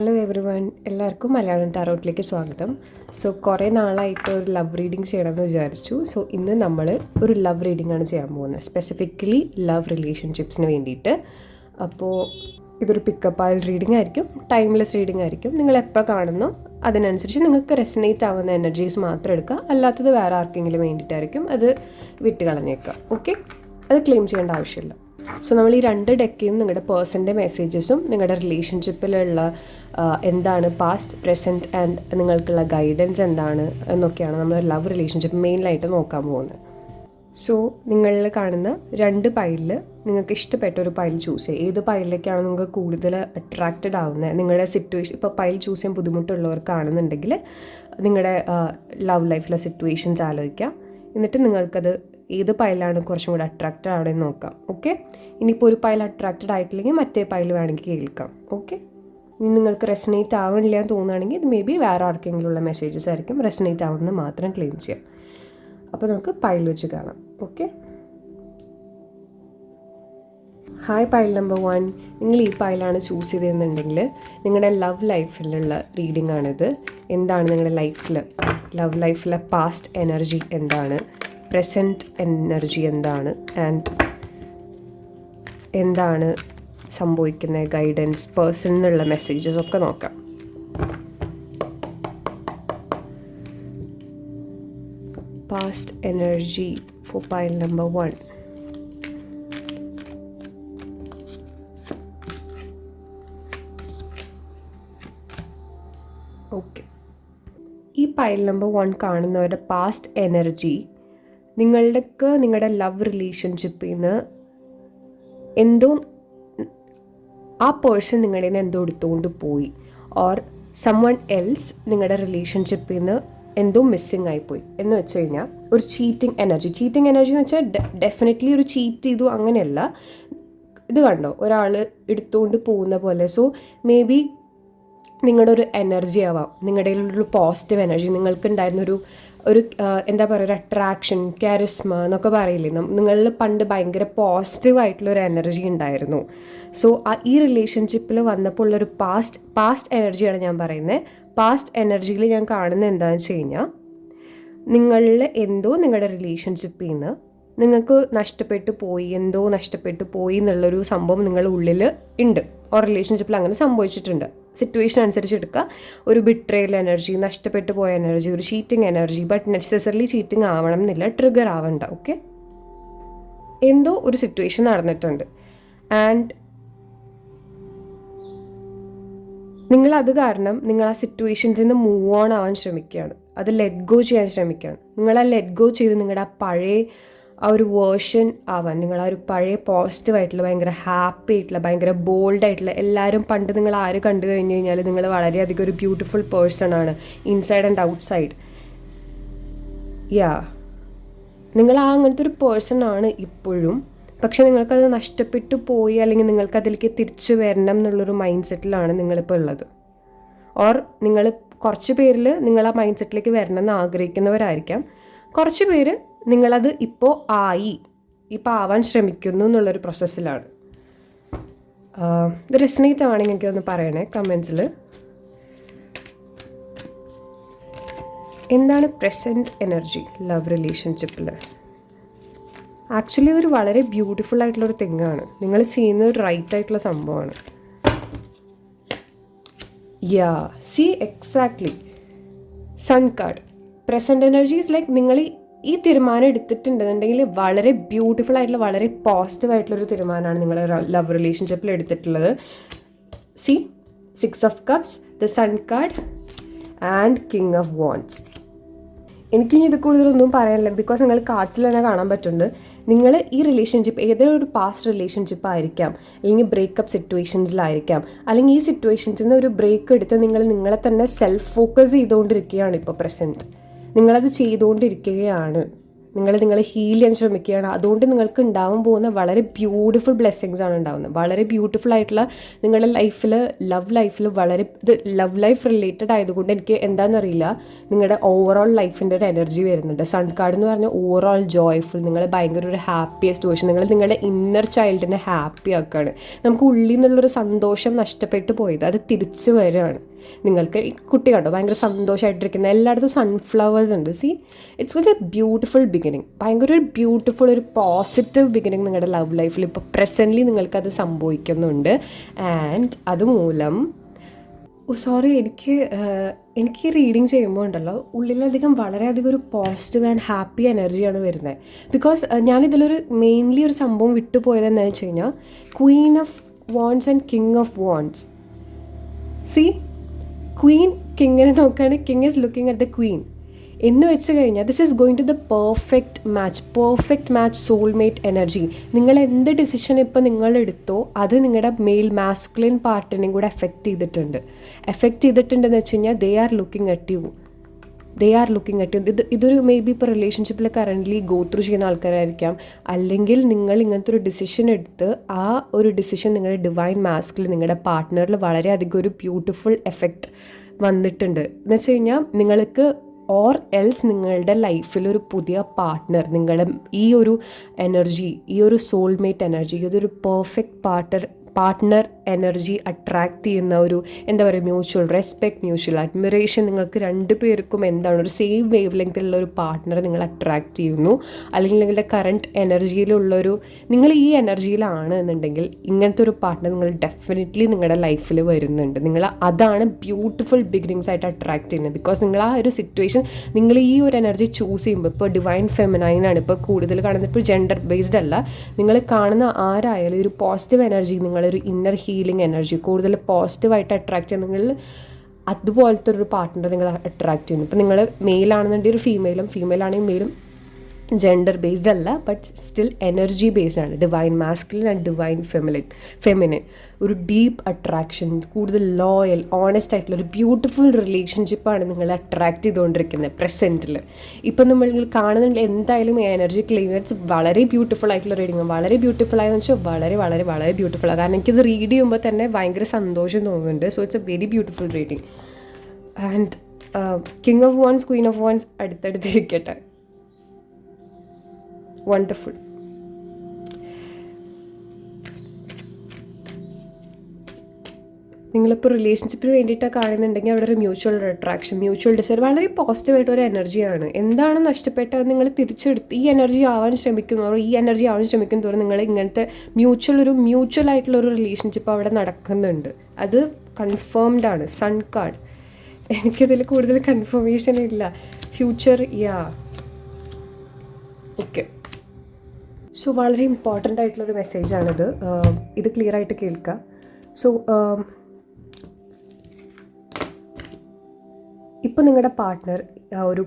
Hello every one എല്ലാവർക്കും മലയാളം ടാറോട്ടിലേക്ക് സ്വാഗതം. So കുറേ നാളായിട്ട് ഒരു ലവ് റീഡിങ് ചെയ്യണമെന്ന് വിചാരിച്ചു. സോ ഇന്ന് നമ്മൾ ഒരു ലവ് റീഡിംഗ് ആണ് ചെയ്യാൻ പോകുന്നത്. സ്പെസിഫിക്കലി ലവ് റിലേഷൻഷിപ്സിന് വേണ്ടിയിട്ട്. അപ്പോൾ ഇതൊരു പിക്കപ്പ് ആയ റീഡിംഗ് ആയിരിക്കും. ടൈംലെസ് റീഡിംഗ് ആയിരിക്കും. നിങ്ങൾ എപ്പോൾ കാണുന്നോ അതിനനുസരിച്ച് നിങ്ങൾക്ക് റെസിനേറ്റ് ആവുന്ന എനർജീസ് മാത്രം എടുക്കുക. അല്ലാത്തത് വേറെ ആർക്കെങ്കിലും വേണ്ടിയിട്ടായിരിക്കും അത് വിട്ട് കളഞ്ഞേക്കുക ഓക്കെ അത് ക്ലെയിം ചെയ്യേണ്ട ആവശ്യമില്ല. സോ നമ്മൾ ഈ രണ്ട് ഡെക്കയും നിങ്ങളുടെ പേഴ്സന്റെ മെസ്സേജസും നിങ്ങളുടെ റിലേഷൻഷിപ്പിലുള്ള എന്താണ് പാസ്റ്റ് പ്രസന്റ് ആൻഡ് നിങ്ങൾക്കുള്ള ഗൈഡൻസ് എന്താണ് എന്നൊക്കെയാണ് നമ്മൾ ലവ് റിലേഷൻഷിപ്പ് മെയിനായിട്ട് നോക്കാൻ പോകുന്നത്. സോ നിങ്ങളിൽ കാണുന്ന രണ്ട് പൈലിൽ നിങ്ങൾക്ക് ഇഷ്ടപ്പെട്ട ഒരു പൈൽ ചൂസ് ചെയ്യുക. ഏത് പൈലിലേക്കാണ് നിങ്ങൾക്ക് കൂടുതൽ അട്രാക്റ്റഡ് ആവുന്നത്? നിങ്ങളുടെ സിറ്റുവേഷൻ ഇപ്പോൾ പൈൽ ചൂസ് ചെയ്യാൻ ബുദ്ധിമുട്ടുള്ളവർക്കാണെന്നുണ്ടെങ്കിൽ നിങ്ങളുടെ ലവ് ലൈഫിലെ സിറ്റുവേഷൻസ് ആലോചിക്കാം എന്നിട്ട് നിങ്ങൾക്കത് ഏത് പൈലാണ് കുറച്ചും കൂടി അട്രാക്റ്റഡ് ആവണമെന്ന് നോക്കാം. ഓക്കെ ഇനിയിപ്പോൾ ഒരു പൈൽ അട്രാക്റ്റഡ് ആയിട്ടില്ലെങ്കിൽ മറ്റേ പൈൽ വേണമെങ്കിൽ കേൾക്കാം. ഓക്കെ നിങ്ങൾക്ക് റെസനേറ്റ് ആവണില്ല എന്ന് തോന്നുകയാണെങ്കിൽ ഇത് മേ ബി വേറെ ആർക്കെങ്കിലും ഉള്ള മെസ്സേജസ് ആയിരിക്കും. റെസനേറ്റ് ആവുന്നത് മാത്രം ക്ലെയിം ചെയ്യാം. അപ്പോൾ നമുക്ക് പൈൽ വെച്ച് കാണാം. Okay hi pile number one നിങ്ങൾ ഈ പൈലാണ് ചൂസ് ചെയ്തതെന്നുണ്ടെങ്കിൽ നിങ്ങളുടെ ലവ് ലൈഫിലുള്ള റീഡിംഗ് ആണിത്. എന്താണ് നിങ്ങളുടെ ലൈഫിൽ ലവ് ലൈഫിലെ പാസ്റ്റ് എനർജി എന്താണ്? പ്രസന്റ് എനർജി എന്താണ്? ആൻഡ് എന്താണ് സംഭവിക്കുന്ന ഗൈഡൻസ് പേഴ്സൺ എന്നുള്ള മെസ്സേജസ് ഒക്കെ നോക്കാം. Past energy for pile number one okay ഈ പൈൽ നമ്പർ വൺ കാണുന്നവരുടെ പാസ്റ്റ് എനർജി നിങ്ങളുടെ നിങ്ങളുടെ ലവ് റിലേഷൻഷിപ്പിൽ നിന്ന് എന്തോ ആ പേഴ്സൺ നിങ്ങളുടെ നിന്ന് എന്തോ എടുത്തുകൊണ്ട് പോയി. ഓർ സം വൺ എൽസ് നിങ്ങളുടെ റിലേഷൻഷിപ്പിൽ നിന്ന് എന്തോ മിസ്സിങ് ആയിപ്പോയി എന്ന് വെച്ച് കഴിഞ്ഞാൽ ഒരു ചീറ്റിംഗ് എനർജി ചീറ്റിംഗ് എനർജി എന്ന് വെച്ചാൽ ഡെഫിനറ്റ്ലി ഒരു ചീറ്റ് ചെയ്തു അങ്ങനെയല്ല. ഇത് കണ്ടോ? ഒരാൾ എടുത്തുകൊണ്ട് പോകുന്ന പോലെ. സോ മേ ബി നിങ്ങളുടെ ഒരു എനർജി ആവാം. നിങ്ങളുടെ ഒരു പോസിറ്റീവ് എനർജി നിങ്ങൾക്ക് ഉണ്ടായിരുന്നൊരു ഒരു എന്താ പറയുക ഒരു അട്രാക്ഷൻ കാരിസ്മ എന്നൊക്കെ പറയില്ലേ? നിങ്ങളിൽ പണ്ട് ഭയങ്കര പോസിറ്റീവ് ആയിട്ടുള്ള ഒരു എനർജി ഉണ്ടായിരുന്നു. സോ ഈ റിലേഷൻഷിപ്പിൽ വന്നപ്പോൾ ഉള്ളൊരു പാസ്റ്റ് പാസ്റ്റ് എനർജിയാണ് ഞാൻ പറയുന്നത് പാസ്റ്റ് എനർജിയിൽ ഞാൻ കാണുന്നത് എന്താണെന്ന് വെച്ച് കഴിഞ്ഞാൽ നിങ്ങളിൽ എന്തോ നിങ്ങളുടെ റിലേഷൻഷിപ്പിൽ നിന്ന് നിങ്ങൾക്ക് നഷ്ടപ്പെട്ടു പോയി എന്തോ നഷ്ടപ്പെട്ടു പോയി എന്നുള്ളൊരു സംഭവം നിങ്ങളുടെ ഉള്ളിൽ ഉണ്ട്. ഓർ റിലേഷൻഷിപ്പിൽ അങ്ങനെ സംഭവിച്ചിട്ടുണ്ട്. സിറ്റുവേഷൻ അനുസരിച്ച് എടുക്കുക. ഒരു ബിട്രേൽ എനർജി നഷ്ടപ്പെട്ടു പോയ എനർജി ഒരു cheating energy but necessarily cheating ആവണം എന്നില്ല ട്രിഗർ ആവണ്ട ഓക്കെ എന്തോ ഒരു സിറ്റുവേഷൻ നടന്നിട്ടുണ്ട്. ആൻഡ് നിങ്ങൾ അത് കാരണം നിങ്ങൾ ആ സിറ്റുവേഷൻസിൽ നിന്ന് മൂവ് ഓൺ ആവാൻ ശ്രമിക്കുകയാണ്. അത് ലെറ്റ് ഗോ ചെയ്യാൻ ശ്രമിക്കുകയാണ്. നിങ്ങൾ ആ ലെറ്റ് ഗോ ചെയ്ത് നിങ്ങളുടെ ആ പഴയ ആ ഒരു വേർഷൻ ആവാൻ നിങ്ങൾ ആ ഒരു പഴയ പോസിറ്റീവ് ആയിട്ടുള്ള ഭയങ്കര ഹാപ്പി ആയിട്ടുള്ള ഭയങ്കര ബോൾഡ് ആയിട്ടുള്ള എല്ലാവരും പണ്ട് നിങ്ങൾ ആര് കണ്ടു കഴിഞ്ഞ് കഴിഞ്ഞാൽ നിങ്ങൾ വളരെയധികം ഒരു ബ്യൂട്ടിഫുൾ പേഴ്സൺ ആണ് inside and outside yeah നിങ്ങൾ ആ അങ്ങനത്തെ ഒരു പേഴ്സൺ ആണ് ഇപ്പോഴും. പക്ഷെ നിങ്ങൾക്കത് നഷ്ടപ്പെട്ടു പോയി അല്ലെങ്കിൽ നിങ്ങൾക്ക് അതിലേക്ക് തിരിച്ചു വരണം എന്നുള്ളൊരു മൈൻഡ് സെറ്റിലാണ് നിങ്ങളിപ്പോൾ ഉള്ളത്. ഓർ നിങ്ങൾ കുറച്ച് പേരിൽ നിങ്ങൾ ആ മൈൻഡ് സെറ്റിലേക്ക് വരണം എന്ന് ആഗ്രഹിക്കുന്നവരായിരിക്കാം. കുറച്ച് പേര് നിങ്ങളത് ഇപ്പോൾ ആയി. ഇപ്പോൾ ആവാൻ ശ്രമിക്കുന്നു എന്നുള്ളൊരു പ്രോസസ്സിലാണ് ഇത് റെസിനേറ്റ് ആവണമെങ്കിൽ എനിക്ക് ഒന്ന് പറയണേ കമൻസിൽ എന്താണ് പ്രസന്റ് എനർജി ലവ് റിലേഷൻഷിപ്പിൽ ആക്ച്വലി ഇതൊരു വളരെ ബ്യൂട്ടിഫുൾ ആയിട്ടുള്ളൊരു തിങ്ങാണ്. നിങ്ങൾ ചെയ്യുന്ന ഒരു റൈറ്റ് ആയിട്ടുള്ള സംഭവമാണ്. Yeah see exactly sun card present energy is like നിങ്ങൾ ഈ തീരുമാനം എടുത്തിട്ടുണ്ടെന്നുണ്ടെങ്കിൽ വളരെ ബ്യൂട്ടിഫുൾ ആയിട്ടുള്ള വളരെ പോസിറ്റീവ് ആയിട്ടുള്ളൊരു തീരുമാനമാണ് നിങ്ങൾ ലവ് റിലേഷൻഷിപ്പിൽ എടുത്തിട്ടുള്ളത്. See six of cups the sun card and king of wands എനിക്ക് ഇത് കൂടുതലൊന്നും പറയാനില്ല. ബിക്കോസ് നിങ്ങൾ കാർഡ്സിൽ തന്നെ കാണാൻ പറ്റുന്നുണ്ട്. നിങ്ങൾ ഈ റിലേഷൻഷിപ്പ് ഏതൊരു ഒരു പാസ്റ്റ് റിലേഷൻഷിപ്പ് ആയിരിക്കാം അല്ലെങ്കിൽ ബ്രേക്കപ്പ് സിറ്റുവേഷൻസിലായിരിക്കാം അല്ലെങ്കിൽ ഈ സിറ്റുവേഷൻസിൽ നിന്ന് ഒരു ബ്രേക്ക് എടുത്ത് നിങ്ങൾ നിങ്ങളെ തന്നെ സെൽഫ് ഫോക്കസ് ചെയ്തുകൊണ്ടിരിക്കുകയാണ് ഇപ്പോൾ പ്രസന്റ് നിങ്ങളത് ചെയ്തുകൊണ്ടിരിക്കുകയാണ്. നിങ്ങൾ നിങ്ങളെ ഹീൽ ചെയ്യാൻ ശ്രമിക്കുകയാണ്. അതുകൊണ്ട് നിങ്ങൾക്ക് ഉണ്ടാവാൻ പോകുന്ന വളരെ ബ്യൂട്ടിഫുൾ ബ്ലെസ്സിങ്സ് ആണ് ഉണ്ടാവുന്നത്. വളരെ ബ്യൂട്ടിഫുൾ ആയിട്ടുള്ള നിങ്ങളുടെ ലൈഫിൽ ലവ് ലൈഫിൽ വളരെ ഇത് ലവ് ലൈഫ് റിലേറ്റഡ് ആയതുകൊണ്ട് എനിക്ക് എന്താണെന്നറിയില്ല നിങ്ങളുടെ ഓവറോൾ ലൈഫിന്റെ ഒരു എനർജി വരുന്നുണ്ട്. സൺ കാർഡ് എന്ന് പറഞ്ഞാൽ ഓവറോൾ ജോയ്ഫുൾ നിങ്ങൾ ഭയങ്കര ഒരു ഹാപ്പിയസ്റ്റ് വേർഷൻ നിങ്ങൾ നിങ്ങളുടെ ഇന്നർ ചൈൽഡിനെ ഹാപ്പി ആക്കുകയാണ്. നമുക്ക് ഉള്ളിൽ നിന്നുള്ളൊരു സന്തോഷം നഷ്ടപ്പെട്ടു പോയത് അത് തിരിച്ചു വരികയാണ്. നിങ്ങൾക്ക് ഈ കുട്ടി കണ്ടോ? ഭയങ്കര സന്തോഷമായിട്ടിരിക്കുന്ന എല്ലായിടത്തും സൺഫ്ലവേഴ്സ് ഉണ്ട്. സി ഇറ്റ്സ് ഒരു ബ്യൂട്ടിഫുൾ ബിഗിനിങ് ഭയങ്കര ഒരു ബ്യൂട്ടിഫുൾ ഒരു പോസിറ്റീവ് ബിഗിനിങ് നിങ്ങളുടെ ലവ് ലൈഫിൽ ഇപ്പോൾ പ്രസന്റ്ലി നിങ്ങൾക്കത് സംഭവിക്കുന്നുണ്ട്. ആൻഡ് അതുമൂലം സോറി എനിക്ക് എനിക്ക് റീഡിങ് ചെയ്യുമ്പോൾ ഉണ്ടല്ലോ ഉള്ളിലധികം വളരെയധികം ഒരു പോസിറ്റീവ് ആൻഡ് ഹാപ്പി എനർജിയാണ് വരുന്നത്. ബിക്കോസ് ഞാനിതിലൊരു മെയിൻലി ഒരു സംഭവം വിട്ടുപോയത് എന്താണെന്ന് വെച്ച് കഴിഞ്ഞാൽ queen of wands and king of wands see queen കിങ്ങിനെ നോക്കുകയാണ് king is looking at the queen എന്ന് വെച്ച് കഴിഞ്ഞാൽ this is going to the perfect match perfect match soulmate energy നിങ്ങൾ എന്ത് ഡിസിഷൻ ഇപ്പോൾ നിങ്ങൾ എടുത്തോ അത് നിങ്ങളുടെ മെയിൽ മാസ്കുലിൻ പാർട്ടിനെയും കൂടെ എഫക്റ്റ് ചെയ്തിട്ടുണ്ട്. എഫക്റ്റ് ചെയ്തിട്ടുണ്ടെന്ന് വെച്ച് കഴിഞ്ഞാൽ they are looking at you they are looking at ഇത് ഇതൊരു മേ ബി ഇപ്പോൾ റിലേഷൻഷിപ്പിൽ കറന്റ്ലി ഗോ ത്രൂ ചെയ്യുന്ന ആൾക്കാരായിരിക്കാം. അല്ലെങ്കിൽ നിങ്ങൾ ഇങ്ങനത്തെ ഒരു ഡിസിഷൻ എടുത്ത് ആ ഒരു ഡിസിഷൻ നിങ്ങളുടെ ഡിവൈൻ മാസ്കിൽ നിങ്ങളുടെ പാർട്ട്ണറിൽ വളരെയധികം ഒരു ബ്യൂട്ടിഫുൾ എഫക്റ്റ് വന്നിട്ടുണ്ട്. എന്ന് വെച്ച് കഴിഞ്ഞാൽ നിങ്ങൾക്ക് ഓർ എൽസ് നിങ്ങളുടെ ലൈഫിൽ ഒരു പുതിയ പാർട്ട്ണർ നിങ്ങളുടെ ഈ ഒരു എനർജി ഈ ഒരു സോൾമേറ്റ് എനർജി ഇതൊരു perfect partner partner energy attract ചെയ്യുന്ന ഒരു എന്താ പറയുക മ്യൂച്വൽ റെസ്പെക്ട് മ്യൂച്വൽ അഡ്മിറേഷൻ നിങ്ങൾക്ക് രണ്ട് പേർക്കും എന്താണ് ഒരു സെയിം വേവ് ലെങ്തിലുള്ള ഒരു പാർട്ട്ണറെ നിങ്ങൾ അട്രാക്റ്റ് ചെയ്യുന്നു. അല്ലെങ്കിൽ നിങ്ങളുടെ കറണ്ട് എനർജിയിലുള്ളൊരു നിങ്ങൾ ഈ എനർജിയിലാണ് എന്നുണ്ടെങ്കിൽ ഇങ്ങനത്തെ ഒരു പാർട്ട്ണർ നിങ്ങൾ ഡെഫിനറ്റ്ലി നിങ്ങളുടെ ലൈഫിൽ വരുന്നുണ്ട്. നിങ്ങൾ അതാണ് ബ്യൂട്ടിഫുൾ ബിഗിനിങ്സ് ആയിട്ട് അട്രാക്ട് ചെയ്യുന്നത്. ബിക്കോസ് നിങ്ങൾ ആ ഒരു സിറ്റുവേഷൻ നിങ്ങൾ ഈ ഒരു എനർജി ചൂസ് ചെയ്യുമ്പോൾ ഇപ്പോൾ ഡിവൈൻ ഫെമിനൈനാണ് ഇപ്പോൾ കൂടുതൽ കാണുന്നത്. ഇപ്പോൾ ജെൻഡർ ബേസ്ഡ് അല്ല. നിങ്ങൾ കാണുന്ന ആരായാലും ഒരു പോസിറ്റീവ് എനർജി നിങ്ങളൊരു ഇന്നർ ഹീലിംഗ് എനർജി കൂടുതൽ പോസിറ്റീവായിട്ട് അട്രാക്ട് ചെയ്യുന്നെങ്കിൽ അതുപോലത്തെ ഒരു പാർട്ട്ണർ നിങ്ങൾ അട്രാക്ട് ചെയ്യുന്നു. ഇപ്പം നിങ്ങൾ മെയിൽ ആണെന്നുണ്ടെങ്കിൽ ഒരു ഫീമെയിലും ഫീമെയിൽ ആണെങ്കിൽ മെയിലും ജെൻഡർ ബേസ്ഡ് അല്ല ബട്ട് സ്റ്റിൽ എനർജി ബേസ്ഡ് ആണ്. Divine masculine and divine feminine feminine ഒരു ഡീപ്പ് അട്രാക്ഷൻ കൂടുതൽ ലോയൽ ഓണസ്റ്റ് ആയിട്ടുള്ള ഒരു ബ്യൂട്ടിഫുൾ റിലേഷൻഷിപ്പാണ് നിങ്ങൾ അട്രാക്ട് ചെയ്തുകൊണ്ടിരിക്കുന്നത് പ്രസന്റിൽ ഇപ്പം നമ്മൾ കാണുന്നുണ്ട് എന്തായാലും ഈ എനർജി ക്ലിയർസ് വളരെ ബ്യൂട്ടിഫുൾ ആയിട്ടുള്ള റീഡിങ് വളരെ ബ്യൂട്ടിഫുൾ ആയെന്ന് വെച്ചാൽ വളരെ വളരെ വളരെ ബ്യൂട്ടിഫുൾ ആണ്. കാരണം എനിക്കിത് റീഡ് ചെയ്യുമ്പോൾ തന്നെ ഭയങ്കര സന്തോഷം തോന്നുന്നുണ്ട്. So it's a very beautiful reading and king of wands queen of wands അടുത്തടുത്തിരിക്കട്ടെ. Wonderful നിങ്ങളിപ്പോൾ റിലേഷൻഷിപ്പിന് വേണ്ടിയിട്ടാണ് കാണുന്നുണ്ടെങ്കിൽ അവിടെ ഒരു മ്യൂച്വൽ അട്രാക്ഷൻ മ്യൂച്വൽ ഡിസൈൻ വളരെ പോസിറ്റീവായിട്ട് ഒരു എനർജിയാണ് എന്താണ് നഷ്ടപ്പെട്ടത്? നിങ്ങൾ തിരിച്ചെടുത്ത് ഈ എനർജി ആവാൻ ശ്രമിക്കുന്നതോ ഈ എനർജി ആവാൻ ശ്രമിക്കും തോറും നിങ്ങൾ ഇങ്ങനത്തെ മ്യൂച്വൽ ഒരു മ്യൂച്വൽ ആയിട്ടുള്ള ഒരു റിലേഷൻഷിപ്പ് അവിടെ നടക്കുന്നുണ്ട്. അത് കൺഫേംഡ് ആണ്. സൺ കാർഡ് എനിക്കതിൽ കൂടുതൽ കൺഫർമേഷൻ ഇല്ല. ഫ്യൂച്ചർ യാ ഓക്കെ സോ വളരെ ഇമ്പോർട്ടന്റ് ആയിട്ടുള്ളൊരു മെസ്സേജാണിത് ഇത് ക്ലിയർ ആയിട്ട് കേൾക്കുക സോ ഇപ്പോൾ നിങ്ങളുടെ പാർട്ട്ണർ ഒരു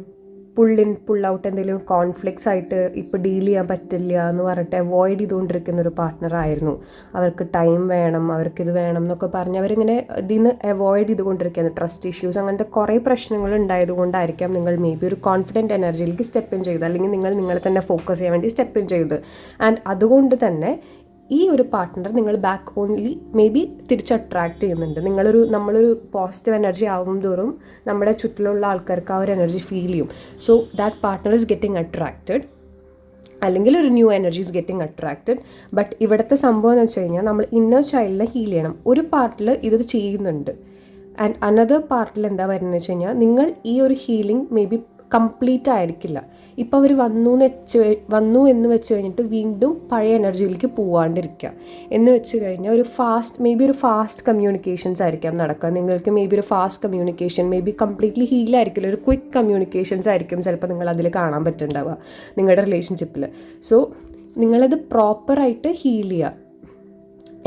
പുള്ളിൻ ഔട്ട് എന്തെങ്കിലും കോൺഫ്ലിക്ട്സ് ആയിട്ട് ഇപ്പോൾ ഡീൽ ചെയ്യാൻ പറ്റില്ല എന്ന് പറഞ്ഞിട്ട് അവോയ്ഡ് ചെയ്തുകൊണ്ടിരിക്കുന്ന ഒരു പാർട്ട്ണർ ആയിരുന്നു അവർക്ക് ടൈം വേണം അവർക്ക് ഇത് വേണം എന്നൊക്കെ പറഞ്ഞ് അവരിങ്ങനെ ഇതിൽ നിന്ന് അവോയ്ഡ് ചെയ്തുകൊണ്ടിരിക്കുകയാണ്. ട്രസ്റ്റ് ഇഷ്യൂസ് അങ്ങനത്തെ കുറേ പ്രശ്നങ്ങൾ ഉണ്ടായതുകൊണ്ടായിരിക്കാം നിങ്ങൾ മേ ബി ഒരു കോൺഫിഡന്റ് എനർജിയിലേക്ക് സ്റ്റെപ്പ് ഇൻ ചെയ്ത് അല്ലെങ്കിൽ നിങ്ങൾ നിങ്ങളെ തന്നെ ഫോക്കസ് ചെയ്യാൻ വേണ്ടി സ്റ്റെപ്പ് ഇൻ ചെയ്ത് ആൻഡ് അതുകൊണ്ട് തന്നെ ഈ ഒരു പാർട്ട്ണർ നിങ്ങൾ ബാക്ക് ഓൺലി മേ ബി തിരിച്ച് അട്രാക്ട് ചെയ്യുന്നുണ്ട്. നിങ്ങളൊരു നമ്മളൊരു പോസിറ്റീവ് എനർജി ആവും തോറും നമ്മുടെ ചുറ്റിലുള്ള ആൾക്കാർക്ക് ആ ഒരു എനർജി ഫീൽ ചെയ്യും. So that partner is getting attracted അല്ലെങ്കിൽ ഒരു new energy is getting attracted but ഇവിടുത്തെ സംഭവം എന്ന് വെച്ച് കഴിഞ്ഞാൽ നമ്മൾ ഇന്നർ ചൈൽഡിനെ ഹീൽ ചെയ്യണം. ഒരു പാർട്ടിൽ ഇത് ചെയ്യുന്നുണ്ട്. ആൻഡ് അനദർ പാർട്ടിൽ എന്താ വരുന്നത് വെച്ച് കഴിഞ്ഞാൽ നിങ്ങൾ ഈ ഒരു ഹീലിംഗ് മേ ബി കംപ്ലീറ്റ് ആയിരിക്കില്ല. ഇപ്പോൾ അവർ വന്നു എന്ന് വെച്ച് വന്നു എന്ന് വെച്ച് കഴിഞ്ഞിട്ട് വീണ്ടും പഴയ എനർജിയിലേക്ക് പോവാണ്ടിരിക്കുക എന്ന് വെച്ച് കഴിഞ്ഞാൽ ഒരു ഫാസ്റ്റ് മേ ബി ഒരു ഫാസ്റ്റ് കമ്മ്യൂണിക്കേഷൻസ് ആയിരിക്കാം നടക്കുക നിങ്ങൾക്ക് മേ ബി ഒരു fast communication may be completely ഹീലായിരിക്കില്ല ഒരു ക്വിക്ക് കമ്മ്യൂണിക്കേഷൻസ് ആയിരിക്കും ചിലപ്പോൾ നിങ്ങൾ അതിൽ കാണാൻ പറ്റുന്നുണ്ടാവുക നിങ്ങളുടെ റിലേഷൻഷിപ്പിൽ സോ നിങ്ങളത് പ്രോപ്പറായിട്ട് ഹീൽ ചെയ്യുക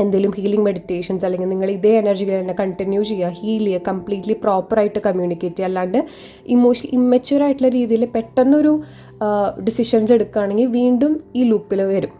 എന്തെങ്കിലും ഹീലിംഗ് മെഡിറ്റേഷൻസ് അല്ലെങ്കിൽ നിങ്ങൾ ഇതേ എനർജിയിൽ തന്നെ കണ്ടിന്യൂ ചെയ്യുക ഹീൽ ചെയ്യുക കംപ്ലീറ്റ്ലി പ്രോപ്പറായിട്ട് കമ്മ്യൂണിക്കേറ്റ് ചെയ്യുക. അല്ലാണ്ട് ഇമോഷൻ ഇമ്മച്യൂർ ആയിട്ടുള്ള രീതിയിൽ പെട്ടെന്നൊരു ഡിസിഷൻസ് എടുക്കുകയാണെങ്കിൽ വീണ്ടും ഈ ലൂപ്പിൽ വരും.